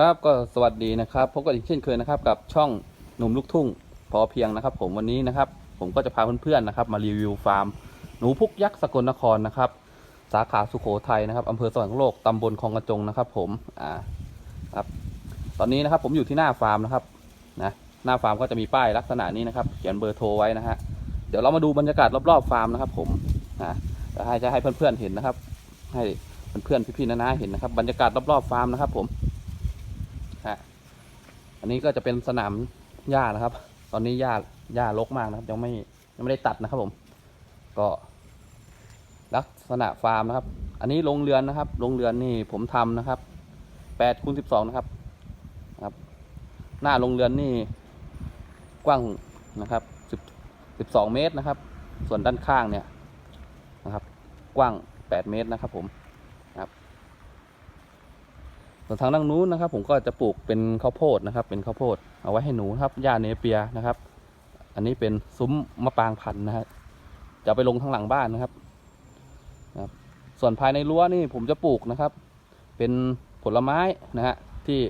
ครับก็สวัสดีนะครับพบกันอีกเช่นเคยนะครับ กับช่องหนุ่มลูกทุ่งพอเพียงนะครับ ผมวันนี้นะครับ ผมก็จะพาเพื่อนๆนะครับ มารีวิวฟาร์มหนูพุกยักษ์สกลนครนะครับ สาขาสุโขทัยนะครับอำเภอสวรรคโลกตำบลคลองกระจงนะครับ ผมอ่าครับ ตอนนี้นะครับผมอยู่ที่หน้าฟาร์มนะครับนะหน้าฟาร์มก็จะมีป้ายลักษณะนี้นะครับ เขียนเบอร์โทรไว้นะฮะเดี๋ยวเรามาดูบรรยากาศรอบๆฟาร์มนะครับ ผมนะจะให้จะให้เพื่อนๆเห็นนะครับ ให้เพื่อนๆพี่ๆน้าๆเห็นนะครับ บรรยากาศรอบๆฟาร์มนะครับ ผมฮะ อันนี้ก็จะเป็นสนามหญ้านะครับ ตอนนี้หญ้าหญ้ารกมากนะครับ ยังไม่ยังไม่ได้ตัดนะครับผม ก็ ลักษณะฟาร์มนะครับ อันนี้โรงเรือนนะครับโรงเรือนนี่ผมทำนะครับแปดคูณสิบสองนะครับนะครับ หน้าโรงเรือนนี่กว้างนะครับสิบสิบสองเมตรนะครับ ส่วนด้านข้างเนี่ยนะครับ กว้างแปดเมตรนะครับผม ส่วนทางด้านนู้นนะครับ ผมก็จะปลูกเป็นข้าวโพดนะครับ เป็นข้าวโพดเอาไว้ให้หนูครับหญ้าเนเปียนะครับ อันนี้เป็นซุ้มมะปรางพันธุ์นะฮะจะไปลงทางหลังบ้านนะครับครับส่วนภายในรั้วนี่ผมจะปลูกนะครับ เป็นผลไม้นะฮะที่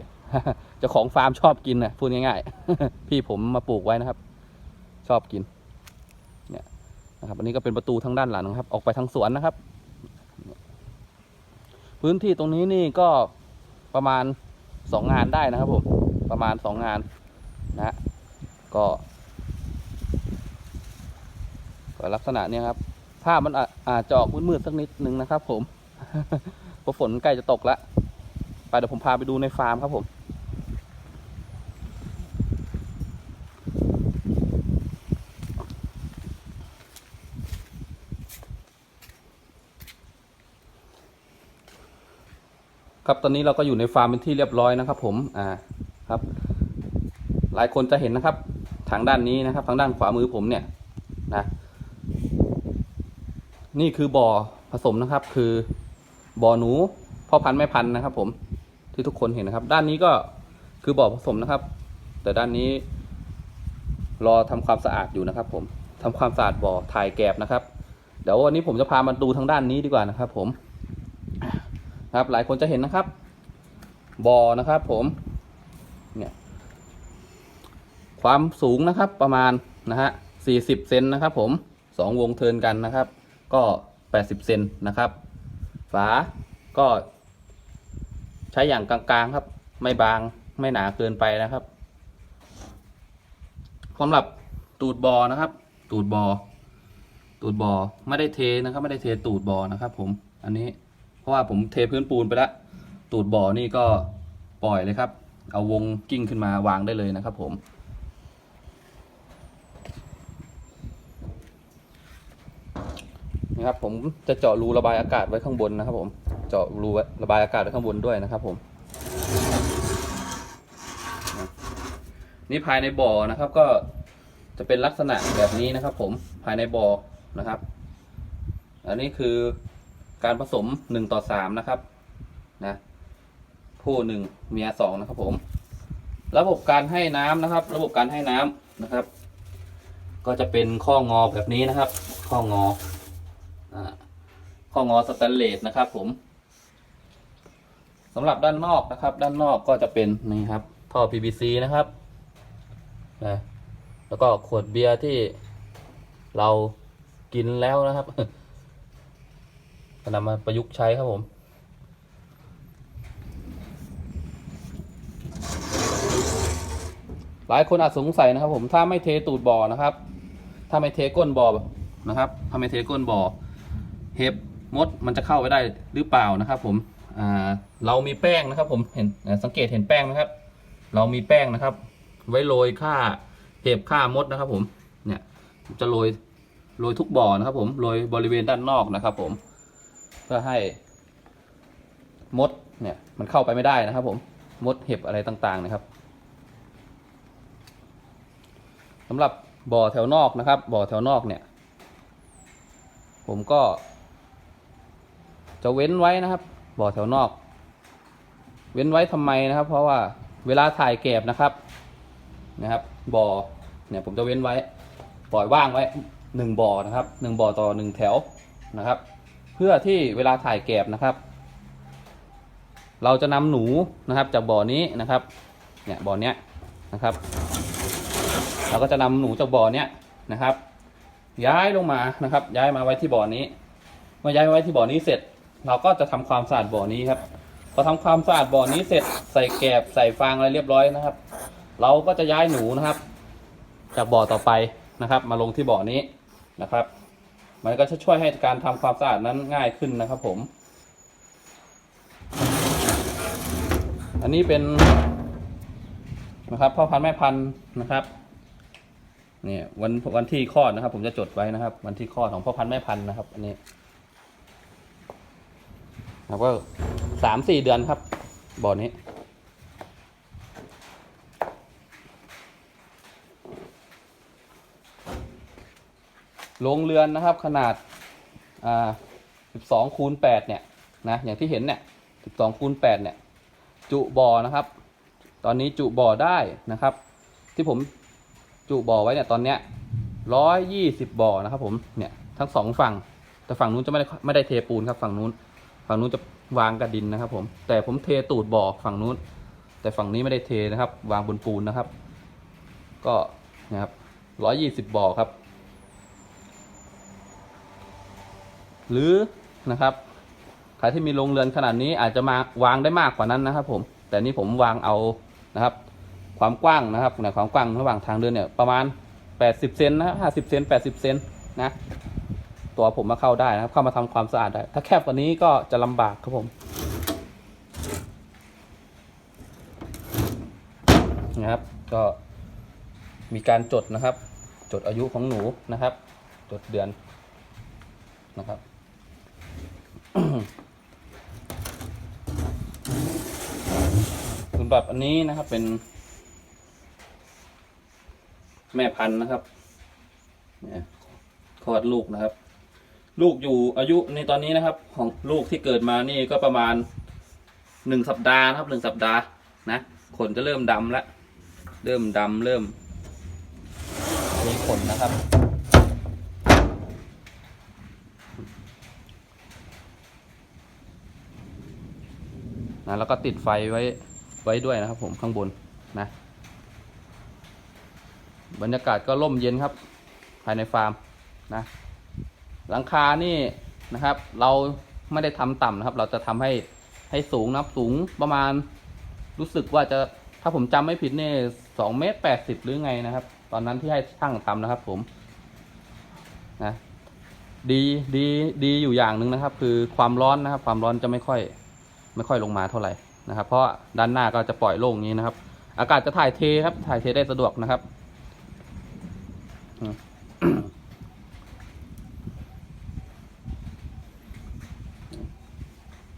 เจ้าของฟาร์มชอบกินนะพูดง่ายๆ พี่ผมมาปลูกไว้นะครับ ชอบกินเนี่ยนะครับ อันนี้ก็เป็นประตูทางด้านหลังนะครับ ออกไปทางสวนนะครับ พื้นที่ตรงนี้นี่ก็ ประมาณสองงานได้นะครับผมประมาณสองงานนะก็ก็ลักษณะเนี้ยครับภาพมันออาจจะออกมืดๆสักนิดนึงนะครับ ผมเพราะฝนใกล้จะตกแล้วไปเดี๋ยวผมพาไปดูในฟาร์มครับผม ครับตอนนี้เราก็อยู่ในฟาร์มเป็นที่เรียบร้อยนะครับ ผมอ่าครับ หลายคนจะเห็นนะครับ ทางด้านนี้นะครับ ทางด้านขวามือผมเนี่ยนะนี่คือบ่อผสมนะครับ คือบ่อหนูพ่อพันธุ์แม่พันธุ์นะครับ ผมที่ทุกคนเห็นนะครับ ด้านนี้ก็คือบ่อผสมนะครับ แต่ด้านนี้ รอทำความสะอาดอยู่นะครับ ผมทำความสะอาดบ่อถ่ายแกบนะครับ เดี๋ยววันนี้ผมจะพามาดูทางด้านนี้ดีกว่านะครับ ผม ครับ หลายคนจะเห็นนะครับบ่อนะครับผมเนี่ยความสูงนะครับประมาณนะฮะสี่สิบเซนนะครับผมสองวงเทินกันนะครับ ก็แปดสิบเซนนะครับ ฝาก็ ใช้อย่างกลางๆครับ ไม่บางไม่หนาเกินไปนะครับสำหรับตูดบอนะครับ ตูดบอตูดบอไม่ได้เทนะครับ ไม่ได้เทตูดบอนะครับ ผมอันนี้ ราะว่าผมเทพื้นปูนไปแล้วตูดบ่อนี่ก็ปล่อยเลยครับ เอาวงกิ้งขึ้นมาวางได้เลยนะครับ ผมนี่ครับผมจะเจาะรูระบายอากาศไว้ข้างบนนะครับ ผมเจาะรูระบายอากาศไว้ข้างบนด้วยนะครับ ผมนี่ภายในบ่อนะครับ ก็จะเป็นลักษณะแบบนี้นะครับ ผมภายในบ่อนะครับ อันนี้คือ การผสมหนึ่งต่อสามนะครับนะผู้หนึ่งเมียสองนะครับผม ระบบการให้น้ำนะครับ ระบบการให้น้ำนะครับ ก็จะเป็นข้องอแบบนี้นะครับ ข้องอข้องอสแตนเลสนะครับ ผมสำหรับด้านนอกนะครับ ด้านนอกก็จะเป็นนี่ครับท่อ PVC นะครับนะแล้วก็ขวดเบียร์ที่เรากินแล้วนะครับ ก็นำมาประยุกต์ใช้ครับผม หลายคนอาจสงสัยนะครับ ผมถ้าไม่เทตูดบ่อนะครับ ถ้าไม่เทก้นบ่อนะครับถ้าไม่เทก้นบ่อเห็บมดมันจะเข้าไปได้หรือเปล่านะครับ ผมเรามีแป้งนะครับ ผมเห็นสังเกตเห็นแป้งไหมครับ เรามีแป้งนะครับ ไว้โรยฆ่าเห็บฆ่ามดนะครับ ผมเนี่ยจะโรยโรยทุกบ่อนะครับ ผมโรยบริเวณด้านนอกนะครับ ผม เพื่อให้มดเนี่ยมันเข้าไปไม่ได้นะครับ ผมมดเห็บอะไรต่างๆนะครับสำหรับบ่อแถวนอกนะครับ บ่อแถวนอกเนี่ย ผมก็ จะเว้นไว้นะครับ บ่อแถวนอก เว้นไว้ทำไมนะครับ เพราะว่าเวลาถ่ายแกบนะครับนะครับ บ่อเนี่ยผมจะเว้นไว้ ปล่อยว่างไว้หนึ่งบ่อนะครับหนึ่งบ่อต่อหนึ่งแถวนะครับ พื่อที่เวลาถ่ายแกบนะครับ เราจะนำหนูนะครับจากบ่อนี้นะครับเนี่ยบ่อเนี้ยนะครับ เราก็จะนำหนูจากบ่อเนี้ยนะครับ ย้ายลงมานะครับ ย้ายมาไว้ที่บ่อนี้เมื่อย้ายไว้ที่บ่อนี้เสร็จ เราก็จะทำความสะอาดบ่อนี้ครับพอทำความสะอาดบ่อนี้เสร็จใส่แกบใส่ฟางอะไรเรียบร้อยนะครับ เราก็จะย้ายหนูนะครับ จากบ่อต่อไปนะครับ มาลงที่บ่อนี้นะครับ มันก็จะช่วยให้การทำความสะอาดนั้นง่ายขึ้นนะครับผม อันนี้เป็นนะครับพ่อพันธุ์แม่พันธุ์นะครับเนี่ยวันวันที่คลอดนะครับ ผมจะจดไว้นะครับ วันที่คลอดของพ่อพันธุ์แม่พันธุ์นะครับ อันนี้นะครับก็สามสี่เดือนครับบ่อนี้ โรงเรือนนะครับขนาดอ่า12คูณ8เนี่ยนะอย่างที่เห็นเนี่ย12คูณ8เนี่ยจุบ่อนะครับ ตอนนี้จุบ่อได้นะครับ ที่ผมจุบ่อไว้เนี่ยตอนเนี้ยร้อยยี่สิบบ่อนะครับผมเนี่ยทั้งสองฝั่ง แต่ฝั่งนู้นจะไม่ได้ไม่ได้เทปูนครับฝั่งนู้น ฝั่งนู้นจะวางกระดินนะครับผมแต่ผมเทตูดบ่อฝั่งนู้น แต่ฝั่งนี้ไม่ได้เทนะครับ วางบนปูนนะครับ ก็นะครับร้อยยี่สิบบ่อครับ หรือนะครับใครที่มีโรงเรือนขนาดนี้อาจจะมาวางได้มากกว่านั้นนะครับ ผม แต่นี่ผมวางเอานะครับ ความกว้างนะครับในความกว้างระหว่างทางเดินเนี่ยประมาณ 80เซนนะครับ50เซน80เซนนะตัวผมมาเข้าได้นะครับเข้ามาทำความสะอาดได้ถ้าแคบกว่านี้ก็จะลำบากครับผมนะครับก็มีการจดนะครับ จดอายุของหนูนะครับ จดเดือนนะครับ สำหรับอันนี้นะครับเป็น แม่พันธุ์นะครับเนี่ยคลอดลูกนะครับ ลูกอยู่อายุในตอนนี้นะครับ ของลูกที่เกิดมานี่ก็ประมาณหนึ่งสัปดาห์นะครับหนึ่งสัปดาห์นะขนจะเริ่มดำแล้วเริ่มดำเริ่มมีขนนะครับ นะแล้วก็ติดไฟไว้ไว้ด้วยนะครับ ผมข้างบนนะ บรรยากาศก็ร่มเย็นครับ ภายในฟาร์มนะหลังคานี่นะครับ เราไม่ได้ทำต่ำนะครับ เราจะทำให้ให้สูงนะครับสูงประมาณรู้สึกว่าจะถ้าผมจำไม่ผิดเนี่ยสองเมตรแปดสิบหรือไงนะครับ ตอนนั้นที่ให้ช่างทำนะครับ ผมนะดีดีดีอยู่อย่างหนึ่งนะครับ คือความร้อนนะครับ ความร้อนจะไม่ค่อย ไม่ค่อยลงมาเท่าไหร่นะครับ เพราะด้านหน้าก็จะปล่อยโล่งนี้นะครับ อากาศจะถ่ายเทครับ ถ่ายเทได้สะดวกนะครับ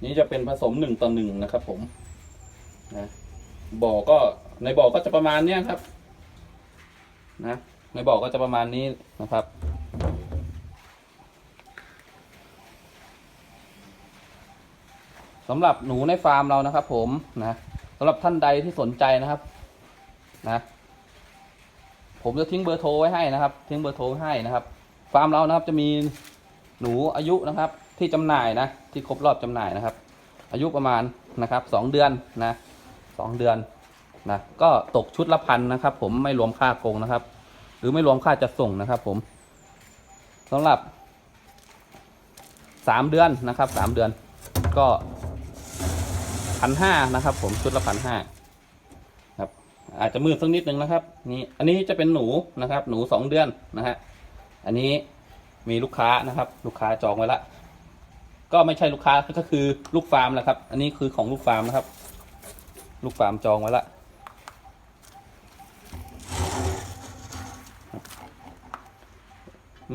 นี่จะเป็นผสมหนึ่งต่อหนึ่งนะครับผมนะบ่อก็ในบ่อก็จะประมาณเนี้ยครับ นะในบ่อก็จะประมาณนี้นะครับ สำหรับหนูในฟาร์มเรานะครับ ผมนะสำหรับท่านใดที่สนใจนะครับ นะ ผมจะทิ้งเบอร์โทรไว้ให้นะครับ ทิ้งเบอร์โทรให้นะครับ ฟาร์มเรานะครับจะมีหนูอายุนะครับ ที่จำหน่ายนะที่ครบรอบจำหน่ายนะครับ อายุประมาณนะครับสองเดือนนะสองเดือนนะก็ตกชุดละพันนะครับ ผมไม่รวมค่ากงนะครับ หรือไม่รวมค่าจัดส่งนะครับ ผมสำหรับสามเดือนนะครับสามเดือนก็ พันห้านะครับ ผมชุดละพันห้าครับ อาจจะมืดสักนิดนึงนะครับ นี่อันนี้จะเป็นหนูนะครับ หนูสองเดือนนะฮะอันนี้มีลูกค้านะครับ ลูกค้าจองไว้ละก็ไม่ใช่ลูกค้าก็คือลูกฟาร์มแหละครับ อันนี้คือของลูกฟาร์มนะครับ ลูกฟาร์มจองไว้ละ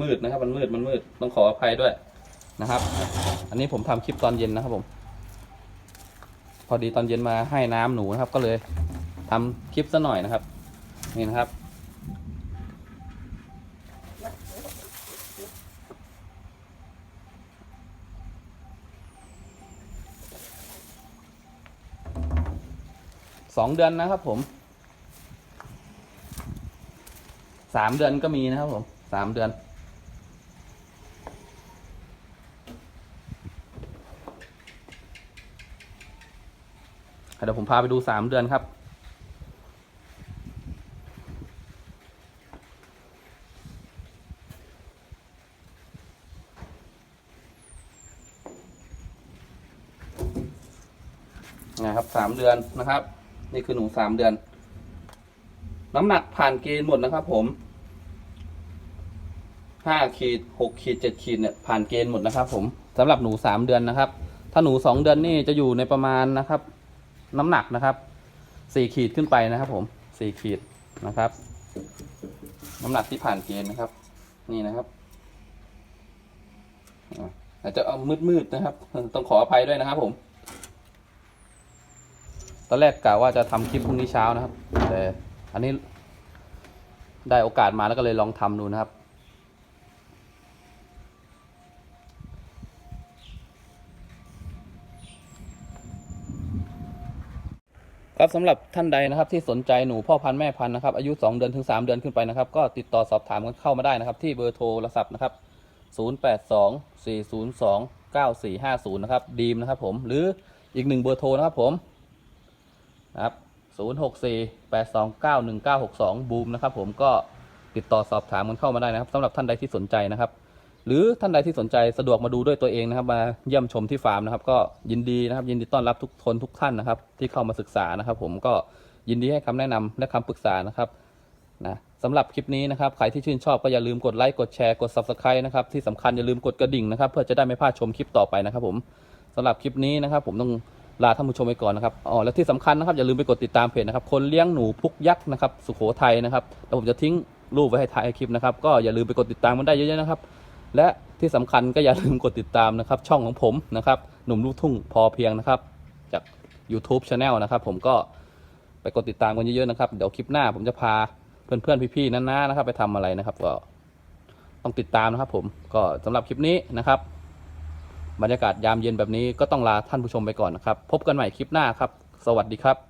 มืดนะครับ มันมืดมันมืดต้องขออภัยด้วยนะครับ อันนี้ผมทำคลิปตอนเย็นนะครับผม พอดีตอนเย็นมาให้น้ำหนูนะครับ ก็เลยทำคลิปซะหน่อยนะครับ นี่นะครับสองเดือนนะครับผมสามเดือนก็มีนะครับผมสามเดือน ดี๋ยวผมพาไปดูสามเดือนครับ นะครับสามเดือนนะครับ นี่คือหนูสามเดือน น้ำหนักผ่านเกณฑ์หมดนะครับ ผมห้าขีดหกขีดเจ็ดขีดเนี่ยผ่านเกณฑ์หมดนะครับ ผมสำหรับหนูสามเดือนนะครับ ถ้าหนูสองเดือนนี่จะอยู่ในประมาณนะครับ น้ำหนักนะครับสี่ขีดขึ้นไปนะครับ ผมสี่ขีดนะครับ น้ำหนักที่ผ่านเกณฑ์นะครับ นี่นะครับอาจจะเอามืดๆนะครับ ต้องขออภัยด้วยนะครับ ผม ตอนแรกกะว่าจะทำคลิปพรุ่งนี้เช้านะครับ แต่อันนี้ได้โอกาสมาแล้วก็เลยลองทำดูนะครับ ครับสำหรับท่านใดนะครับที่สนใจหนูพ่อพันธุ์แม่พันธุ์นะครับอายุ 2 เดือนถึง 3 เดือนขึ้นไปนะครับก็ติดต่อสอบถามกันเข้ามาได้นะครับที่เบอร์โทรศัพท์นะครับ 0824029450 นะครับดีมนะครับผมหรืออีกหนึ่งเบอร์โทรนะครับผมนะครับ0648291962 บูมนะครับผมก็ติดต่อสอบถามกันเข้ามาได้นะครับสำหรับท่านใดที่สนใจนะครับ หรือท่านใดที่สนใจสะดวกมาดูด้วยตัวเองนะครับมาเยี่ยมชมที่ฟาร์มนะครับ ก็ยินดีนะครับ ยินดีต้อนรับทุกคนทุกท่านนะครับ ที่เข้ามาศึกษานะครับ ผมก็ยินดีให้คำแนะนำและคำปรึกษานะครับนะสำหรับคลิปนี้นะครับใครที่ชื่นชอบก็อย่าลืมกดไลค์กดแชร์กด subscribe นะครับที่สำคัญอย่าลืมกดกระดิ่งนะครับ เพื่อจะได้ไม่พลาดชมคลิปต่อไปนะครับ ผมสำหรับคลิปนี้นะครับ ผมต้องลาท่านผู้ชมไปก่อนนะครับอ๋อและที่สำคัญนะครับอย่าลืมไปกดติดตามเพจนะครับ คนเลี้ยงหนูพุกยักษ์นะครับสุโขทัยนะครับแล้วผมจะทิ้งรูปไว้ให้ท้ายคลิปนะครับ ก็อย่าลืมไปกดติดตามมันได้เยอะๆนะครับ และที่สำคัญก็อย่าลืมกดติดตามนะครับช่องของผมนะครับหนุ่มลูกทุ่งพอเพียงนะครับจาก YouTube Channel นะครับผมก็ไปกดติดตามกันเยอะๆนะครับเดี๋ยวคลิปหน้าผมจะพาเพื่อนๆพี่ๆนั้นๆนะครับ ไปทำอะไรนะครับ ก็ต้องติดตามนะครับ ผมก็สำหรับคลิปนี้นะครับ บรรยากาศยามเย็นแบบนี้ก็ต้องลาท่านผู้ชมไปก่อนนะครับ พบกันใหม่คลิปหน้าครับ สวัสดีครับ「